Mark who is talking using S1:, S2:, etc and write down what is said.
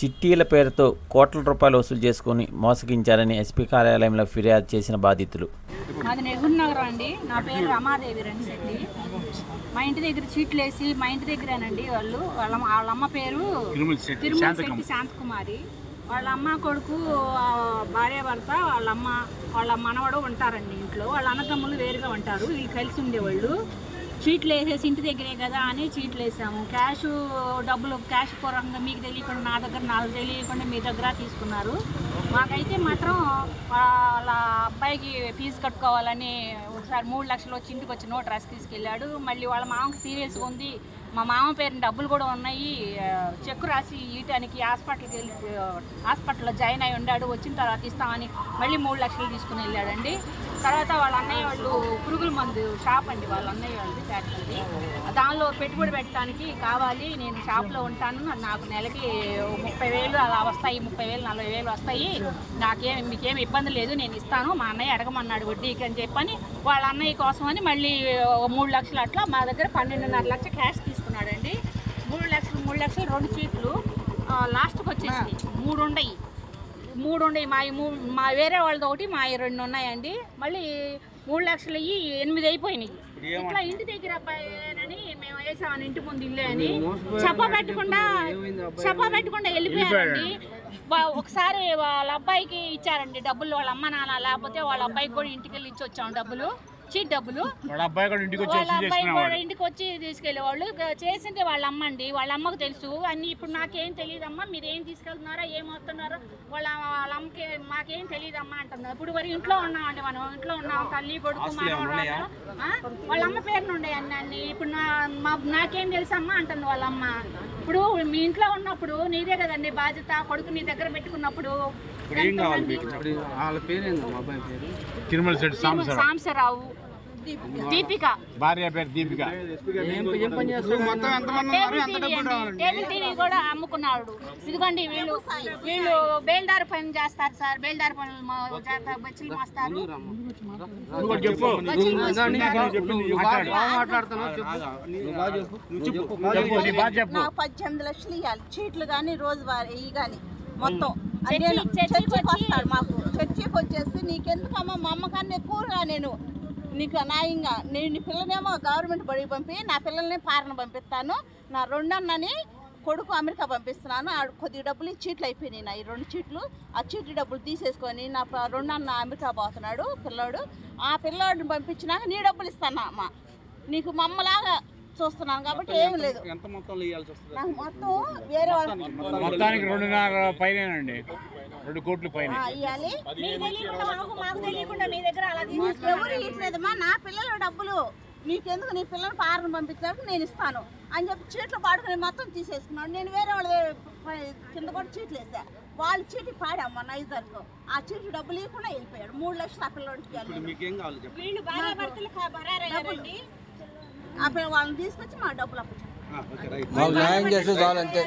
S1: చిట్టీల పేరుతో కోట్ల రూపాయలు వసూలు చేసుకుని మోసగించారని ఎస్పీ కార్యాలయంలో ఫిర్యాదు చేసిన బాధితులు.
S2: మాది నెహ్రూ నగరం అండి. నా పేరు రమాదేవి రండి మా ఇంటి దగ్గర చీట్లు వేసి మా ఇంటి దగ్గరేనండి వాళ్ళు. వాళ్ళ వాళ్ళ అమ్మ పేరు తిరుమల శెట్టి శాంతకుమారి. వాళ్ళ అమ్మ కొడుకు భార్య భర్త వాళ్ళ అమ్మ వాళ్ళ మనవడు ఉంటారండి ఇంట్లో. వాళ్ళ అన్నదమ్ములు వేరుగా ఉంటారు. వీళ్ళు కలిసి ఉండేవాళ్ళు. చీట్లు వేసేసి ఇంటి దగ్గరే కదా అని చీట్లు వేసాము. క్యాష్ డబ్బులు క్యాష్ పూర్వకంగా మీకు తెలియకుండా నా దగ్గర నాకు తెలియకుండా మీ దగ్గర తీసుకున్నారు. మాకైతే మాత్రం వాళ్ళ అబ్బాయికి ఫీజు కట్టుకోవాలని ఒకసారి మూడు లక్షలు వచ్చి ఇంటికి వచ్చి నోట్ రాసి తీసుకెళ్ళాడు. మళ్ళీ వాళ్ళ మామకి సీరియస్గా ఉంది. మా మామ పేరున డబ్బులు కూడా ఉన్నాయి. చెక్కు రాసి ఇయటానికి హాస్పిటల్కి వెళ్ళి హాస్పిటల్లో జాయిన్ అయి ఉన్నాడు వచ్చిన తర్వాత ఇస్తామని మళ్ళీ మూడు లక్షలు తీసుకుని వెళ్ళాడండి. తర్వాత వాళ్ళ అన్నయ్య వాళ్ళు మంది షాప్ అండి వాళ్ళ అన్నయ్య వాళ్ళది ఫ్యాక్టరీ దానిలో పెట్టుబడి పెట్టడానికి కావాలి నేను షాప్లో ఉంటాను నాకు నెలకి ముప్పై వేలు అలా వస్తాయి ముప్పై వేలు నలభై వేలు వస్తాయి. నాకేం మీకేం ఇబ్బంది లేదు నేను ఇస్తాను మా అన్నయ్య అడగమన్నాడు వడ్డీకి అని చెప్పని వాళ్ళ అన్నయ్య కోసమని మళ్ళీ మూడు లక్షలు అట్లా మా దగ్గర పన్నెండున్నర లక్ష క్యాష్ తీసుకున్నాడండి. మూడు లక్షలు మూడు లక్షలు రెండు చీట్లు లాస్ట్కి వచ్చేసి మూడు ఉండయి. మూడు ఉన్నాయి మా మూ- మా వేరే వాళ్ళది ఒకటి మా రెండు ఉన్నాయండి. మళ్ళీ మూడు లక్షలు అయ్యి ఎనిమిది అయిపోయినాయి. ఇట్లా ఇంటి దగ్గర అబ్బాయినని మేము వేసామని ఇంటి ముందు ఇల్లే అని చెప్ప పెట్టకుండా చెప్ప పెట్టకుండా వెళ్ళిపోయారండి. ఒకసారి వాళ్ళ అబ్బాయికి ఇచ్చారండి డబ్బులు వాళ్ళ అమ్మ నాన్న లేకపోతే వాళ్ళ అబ్బాయికి కూడా ఇంటికి వెళ్ళి ఇచ్చి వచ్చాము డబ్బులు. చీట్ డబ్బులు.
S3: వాళ్ళ అబ్బాయి కూడా ఇంటికి వచ్చి
S2: వాళ్ళ
S3: వచ్చి
S2: అబ్బాయి
S3: చేసుకునేవాడు
S2: కూడా ఇంటికి వచ్చి చేసింది వాళ్ళ అమ్మ అండి వాళ్ళ అమ్మకు తెలుసు. అన్ని ఇప్పుడు నాకేం తెలియదమ్మా. మీరు ఏం తీసుకెళ్తున్నారో ఏం వస్తున్నారో వాళ్ళ వాళ్ళ అమ్మకి మాకేం తెలియదమ్మా అంటున్నారు. ఇప్పుడు వరకు ఇంట్లో ఉన్నామండి మనం. ఇంట్లో ఉన్నాం. తల్లి కొడుకు? వాళ్ళ అమ్మ పేరున ఉండే అన్ని ఇప్పుడు నా మా నాకేం తెలుసమ్మా అంటుంది వాళ్ళ అమ్మ. ఇప్పుడు మీ ఇంట్లో ఉన్నప్పుడు నీదే కదండి బాధ్యత. కొడుకు నీ దగ్గర పెట్టుకున్నప్పుడు
S4: వాళ్ళ పేరు?
S3: తిరుమల సాంబశివరావు.
S2: దీపిక.
S3: భార్య పేరు దీపిక.
S4: ఏం ఏం పని చేస్తారు? మొత్తం ఎంతమంది ఉన్నారు?
S2: టేబుల్
S4: ఎంత
S2: టీవీ కూడా అమ్ముకున్నాడు. ఇదిగోండి వీళ్ళు వీళ్ళు బేల్దారు పని చేస్తారు సార్. బేల్దారు పనులు బచ్చులు మోస్తారు.
S5: నాకు పద్దెనిమిది లక్షలు ఇవ్వాలి చీట్లు కానీ రోజువారీ ఇవి కానీ మొత్తం.
S2: చర్చికి
S5: వస్తాడు మాకు. చర్చికి వచ్చేసి నీకెందుకమ్మా? మా అమ్మ కన్నా ఎక్కువగా నేను నీకు అనాయంగా నేను నీ పిల్లనేమో గవర్నమెంట్ బడికి పంపి నా పిల్లల్ని పారణ పంపిస్తాను. నా రెండన్నని కొడుకు అమెరికా పంపిస్తున్నాను. ఆ కొద్ది డబ్బులు ఈ చీట్లు అయిపోయినాయి నా ఈ రెండు చీట్లు. ఆ చీట్లు డబ్బులు తీసేసుకొని నా ప- రెండన్న అమెరికా పోతున్నాడు పిల్లోడు. ఆ పిల్లోడిని పంపించినాక నీ డబ్బులు ఇస్తాను అమ్మ. నీకు మమ్మలాగా చూస్తున్నాను కాబట్టి ఏమి లేదు. నాకు మొత్తం వేరే వాళ్ళకి
S3: మొత్తానికి రెండున్నర పైన రెండు కోట్ల పైన.
S5: ఇవ్వాలి
S2: మీకు తెలియకుండా మాకు మాకు తెలియకుండా మీ దగ్గర అలా
S5: ఎవరు నా పిల్లల డబ్బులు. నీకెందుకు నీ పిల్లలు పారను పంపించినప్పుడు నేను ఇస్తాను. అని చెప్పి చీట్లు పాడుకుని మొత్తం తీసేసుకున్నాడు. నేను వేరే వాళ్ళ కింద కూడా చీట్లు వేసా. వాళ్ళు చీటి పాడామ్మా నైజర్తో ఆ చీటి డబ్బులు ఇవ్వకుండా వెళ్ళిపోయాడు. మూడు లక్షలు ఆ పిల్లడికి పిల్ల వాళ్ళని తీసుకొచ్చి మా డబ్బులు
S6: న్యాయం చేస్తే చాలంతే.